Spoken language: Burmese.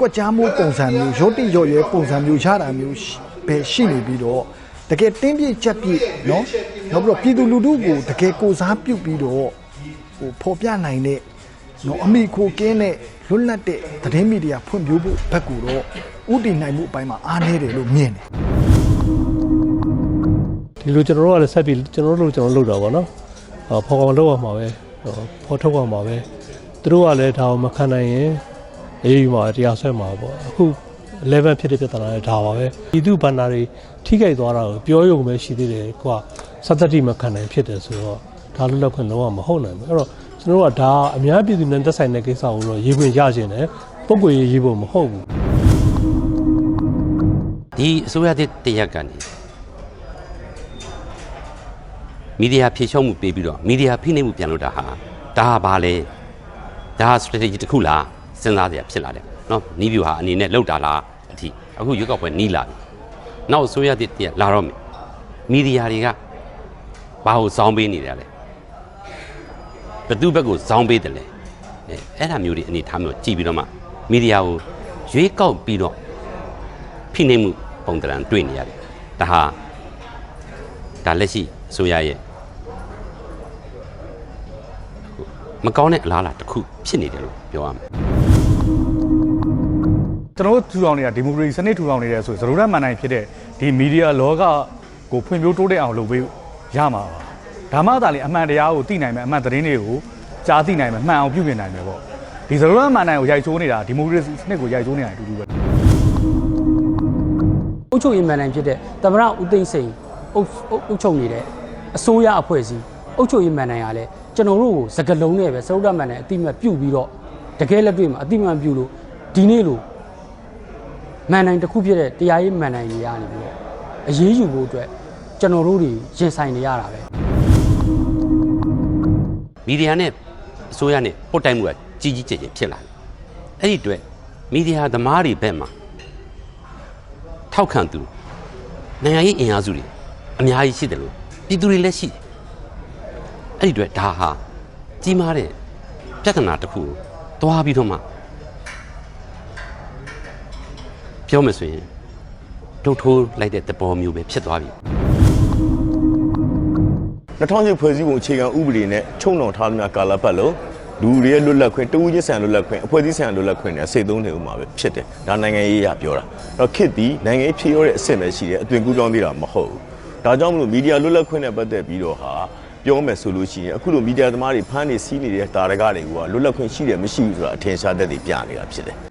ကွက်ကြားမှုပုံစံမျိုးရော့တိရော့ရဲပုံစံမျိုးရတာမျိုးပဲရှိနေပြီးတော့တကယ်တင်းပြည့်ချက်ပြည့်နော်နောက်ပြီးတော့ပြည်သူလူထုကိုတကယ်ကိုစားပြုတ်ပြီးတော့ဟိုပေါ်ပြနိုင်တဲ့နော်အမိခိုကင်းတဲ့လွတ်လပ်တဲ့သတင်းမီဒီယာဖွံ့ဖြိုးဖို့ဘက်ကတော့ဥတည်နိုင်မှုအပိုင်းမှာအားနည်းတယ်လို့မြင်တယ်ဒီလိုကျွန်တော်တို့ကလည်းဆက်ပြီးကျွန်တော်တို့ကျွန်တော်လုပ်တာပေါ့နော်ဖော်ကောင်လောက်ရမှာပဲဖော်ထုတ်ရမှာပဲသူတို့ကလည်းဒါကိုမခံနိုင်ရင် အေးယူမှာတရားဆွဲမှာပေါ့အခု11ဖြစ်တဲ့ပြဿနာလည်းဒါပါပဲပြည်သူဘန္နာတွေထိခိုက်သွားတာကိုပြောရုံပဲရှိသေးတယ်ကွာစသတိမခံနိုင်ဖြစ်တယ်ဆိုတော့ဒါလွတ်လပ်ခွင့်လုံးဝမဟုတ်နိုင်ဘူးအဲ့တော့ကျွန်တော်တို့ကဒါအများပြည်သူနဲ့သက်ဆိုင်တဲ့ကိစ္စကိုတော့ရေးခွင့်ရခြင်းတယ်ပုံကိုရေးရေးဖို့မဟုတ်ဘူးဒီအစိုးရတဲ့တရက်ကနေမီဒီယာဖြည့်ချုံမှုပေးပြီးတော့မီဒီယာဖိနှိပ်မှုပြန်လို့တာဟာဒါဟာဘာလဲဒါဟာ strategy တစ်ခုလား စဉ်းစားစရာဖြစ်လာတယ်နော်နီးဗျူဟာအနေနဲ့လောက်တာလားအထိအခုရွက်ကောက်ပွဲနီးလာပြီနောက်ဆိုရတဲ့တည်းလာတော့မယ်မီဒီယာတွေကဘာကိုစောင်းပေးနေကြလဲဘသူဘက်ကိုစောင်းပေးတယ်လဲအဲ့ဒါမျိုးတွေအနေထားမျိုးကြည့်ပြီးတော့မှမီဒီယာကိုရွေးကောက်ပြီးတော့ဖိနှိပ်မှုပုံတံတွေ့နေရတယ်ဒါဟာဒါလက်ရှိအစိုးရရဲ့မကောင်းတဲ့အလားအလာတစ်ခုဖြစ်နေတယ်လို့ပြောရမယ် ကျွန်တော်တို့ထူထောင်နေတာဒီမိုကရေစီစနစ်ထူထောင်နေတယ်ဆိုသရုပ်ရမှန်နိုင်ဖြစ်တဲ့ဒီမီဒီယာလောကကိုဖွံ့ဖြိုးတိုးတက်အောင်လုပ်ပေးရမှာပါဒါမှသာလေအမှန်တရားကိုသိနိုင်မယ်အမှန်သတင်းတွေကိုကြားသိနိုင်မယ်မှန်အောင်ပြုပြင်နိုင်မယ်ပေါ့ဒီသရုပ်ရမှန်နိုင်ကိုရိုက်ချိုးနေတာဒီမိုကရေစီစနစ်ကိုရိုက်ချိုးနေတာအတူတူပဲအုပ်ချုပ်ရေးမှန်နိုင်ဖြစ်တဲ့သမရဦးသိန်းစိန်အုပ်အုပ်အုပ်ချုပ်နေတဲ့အစိုးရအဖွဲ့အစည်းအုပ်ချုပ်ရေးမှန်နိုင်ရလဲကျွန်တော်တို့ကိုစကလုံးနဲ့ပဲစရုပ်ဒမှန်နိုင်အတိအမတ်ပြုတ်ပြီးတော့ တကယ်လက်တွေ့မှာအတိအမတ်ပြုလို့ဒီနေ့လို့မှန်နိုင်တစ်ခုဖြစ်တဲ့တရားရေးမှန်နိုင်တွေရနေပြီးတော့အရေးယူဖို့အတွက်ကျွန်တော်တို့တွေရင်ဆိုင်နေရတာပဲမီဒီယာနဲ့အစိုးရနဲ့ပုတ်တိုက်မှုကကြီးကြီးကျယ်ကျယ်ဖြစ်လာတယ်အဲ့ဒီအတွက်မီဒီယာသမားတွေဘက်မှာထောက်ခံသူနိုင်ငံရေးအင်အားစုတွေအများကြီးရှိတယ်လို့ပြည်သူတွေလည်းရှိတယ်အဲ့ဒီအတွက်ဒါဟာကြီးမားတဲ့ပြဿနာတစ်ခုကို တွားပြီးတော့မှပြောမယ်ဆိုရင်ဒုတ်ထိုးလိုက်တဲ့သဘောမျိုးပဲဖြစ်သွားပြီ2000ဖွဲ့စည်းပုံအခြေခံဥပဒေနဲ့ချုံနှောင်ထားသမျှကာလပတ်လုံးလူတွေရဲ့လွတ်လပ်ခွင့်တဦးချင်းဆန်လွတ်လပ်ခွင့်အဖွဲ့အစည်းဆန်လွတ်လပ်ခွင့်တွေစိတ်သုံးနေဥမှာပဲဖြစ်တယ်ဒါနိုင်ငံရေးအရပြောတာအဲ့တော့ခစ်သည်နိုင်ငံရေးဖြည့်ရောတဲ့အဆင့်ပဲရှိတယ်အသွင်ကူးပြောင်းသေးတာမဟုတ်ဘူးဒါကြောင့်မလို့မီဒီယာလွတ်လပ်ခွင့်နဲ့ပတ်သက်ပြီးတော့ဟာ ပြောမယ်ဆိုလို့ရှိရင်အခုလိုမီဒီယာသမားတွေဖမ်းနေစီးနေတဲ့တာရကတွေကလွတ်လပ်ခွင့်ရှိတယ်မရှိဘူးဆိုတာအထင်ရှားသက်သေပြနေတာဖြစ်တယ်